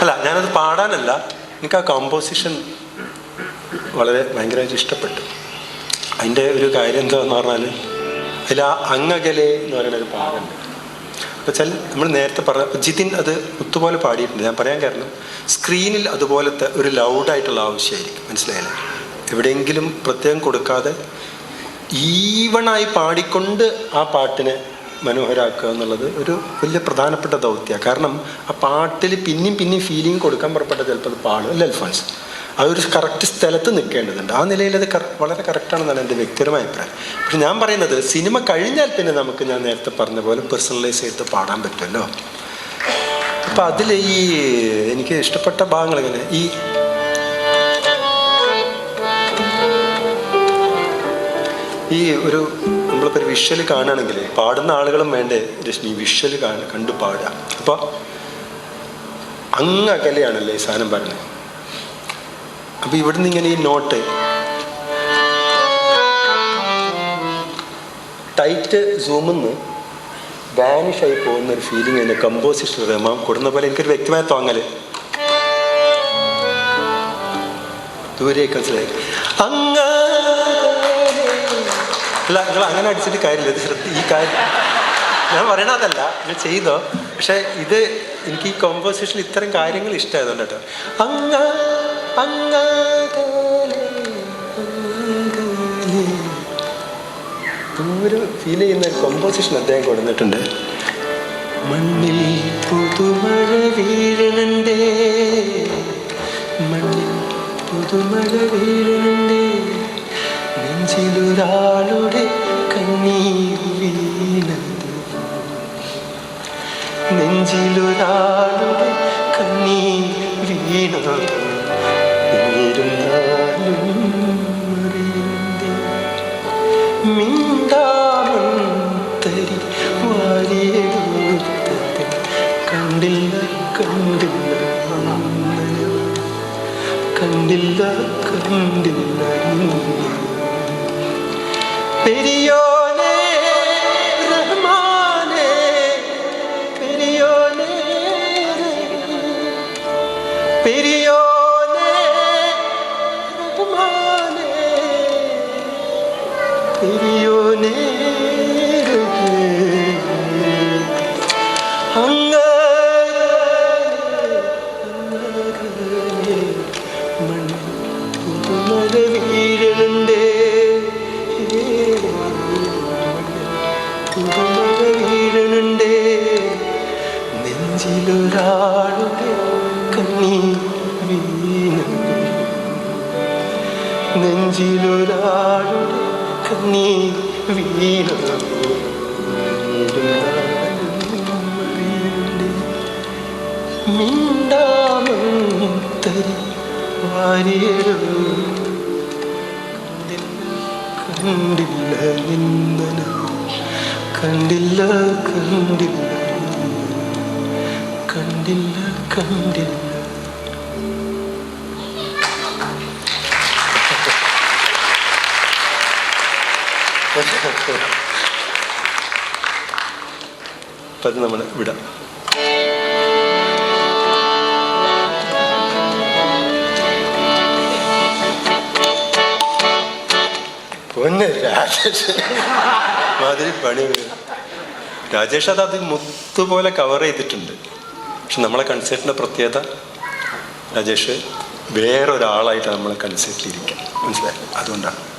അല്ല ഞാനത് പാടാനല്ല. എനിക്ക് ആ കോമ്പോസിഷൻ വളരെ ഭയങ്കരമായിട്ട് ഇഷ്ടപ്പെട്ടു. അതിന്റെ ഒരു കാര്യം എന്താന്ന് പറഞ്ഞാൽ അതിൽ ആ അങ്ങകലെ എന്ന് പറയുന്ന ഒരു പാടുണ്ട് അപ്പോൾ വെച്ചാൽ നമ്മൾ നേരത്തെ പറഞ്ഞ ജിതിൻ അത് ഒത്തുപോലെ പാടിയിട്ടുണ്ട്. ഞാൻ പറയാൻ കാരണം സ്ക്രീനിൽ അതുപോലത്തെ ഒരു ലൗഡായിട്ടുള്ള ആവശ്യമായിരിക്കും. മനസ്സിലായില്ലേ? എവിടെയെങ്കിലും പ്രത്യേകം കൊടുക്കാതെ ഈവണായി പാടിക്കൊണ്ട് ആ പാട്ടിനെ മനോഹരാക്കുക എന്നുള്ളത് ഒരു വലിയ പ്രധാനപ്പെട്ട ദൗത്യമാണ് കാരണം ആ പാട്ടിൽ പിന്നെയും പിന്നെയും ഫീലിംഗ് കൊടുക്കാൻ പുറപ്പെട്ട ചിലപ്പോൾ അത് പാടും. അല്ല അൽഫോൻസ്? അതൊരു കറക്റ്റ് സ്ഥലത്ത് നിൽക്കേണ്ടതുണ്ട്. ആ നിലയിൽ അത് വളരെ കറക്റ്റാണെന്നാണ് എന്റെ വ്യക്തിപരമായ അഭിപ്രായം. പക്ഷെ ഞാൻ പറയുന്നത് സിനിമ കഴിഞ്ഞാൽ പിന്നെ നമുക്ക് ഞാൻ നേരത്തെ പറഞ്ഞ പോലെ പേഴ്സണലൈസ് ചെയ്ത് പാടാൻ പറ്റുമല്ലോ. അപ്പം അതിൽ ഈ എനിക്ക് ഇഷ്ടപ്പെട്ട ഭാഗങ്ങൾ ഇങ്ങനെ ഈ ഈ ഒരു നമ്മളിപ്പോൾ ഒരു വിഷ്വൽ കാണുകയാണെങ്കിൽ പാടുന്ന ആളുകളും വേണ്ടേ? രശ്മി വിഷ്വൽ കണ്ടു പാടുക. അപ്പോൾ അങ്ങ് അകലെയാണല്ലോ ഈ സാധനം പറഞ്ഞത് അപ്പം ഇവിടുന്ന് ഇങ്ങനെ ഈ നോട്ട് ടൈറ്റ് സൂമിന്ന് വാനിഷായി പോകുന്ന ഒരു ഫീലിംഗ് എന്റെ കമ്പോസിഷൻ റഹ്മാൻ കൊടുന്ന പോലെ എനിക്കൊരു വ്യക്തിമായി തോന്നൽ ദൂരേക്ക് മനസ്സിലായി. അല്ല നിങ്ങൾ അങ്ങനെ അടിച്ചിട്ട് കാര്യമില്ല ഇത് ശ്രദ്ധ ഈ കാര്യം ഞാൻ പറയണതല്ല നിങ്ങൾ ചെയ്തോ. പക്ഷെ ഇത് എനിക്ക് ഈ കോമ്പോസിഷൻ ഇത്തരം കാര്യങ്ങൾ ഇഷ്ടമായതുകൊണ്ട് കേട്ടോ. അങ്ങ അങ്ങ. ഒരു ഫീൽ ചെയ്യുന്ന കോമ്പോസിഷൻ അദ്ദേഹം കൊടുത്തിട്ടുണ്ട്. മണ്ണിൽ പുതുമഴ വീഴണണ്ടേ. മണ്ണിൽ പുതുമഴ വീഴണണ്ടേ. നെഞ്ചിലൊരാളുടെ കണ്ണീരുവീണത്. നെഞ്ചിലൊരാളുടെ കണ്ണീർ വീണത് കണ്ടില്ല കണ്ടില്ല കണ്ടില്ല. പെരിയോനെ റഹ്മാനെ പെരിയോനെ പെരിയോനെ റഹ്മാനെ പെരിയോനെ മഴ വീഴണ്ടേ നെഞ്ചിലൊരാളുടെ കണ്ണീർ വീണു. നെഞ്ചിലൊരാളുടെ കണ്ണീർ വീണു മിണ്ടാമത്തരി വാരിയരോ കണ്ടില്ല നിന്നന. കണ്ടില്ല കണ്ടില്ല. കണ്ടില്ല കണ്ടില്ല. അത് നമ്മൾ വിടാം. പൊന്നെ രാജേഷ്. മാതിരി പണി. രാജേഷ് അത് അത് മുത്തുപോലെ കവർ ചെയ്തിട്ടുണ്ട്. പക്ഷെ നമ്മളെ കൺസേർട്ടിന്റെ പ്രത്യേകത രാജേഷ് വേറൊരാളായിട്ട് നമ്മളെ കൺസേർട്ടിലിരിക്കുക മനസ്സിലായി? അതുകൊണ്ടാണ്.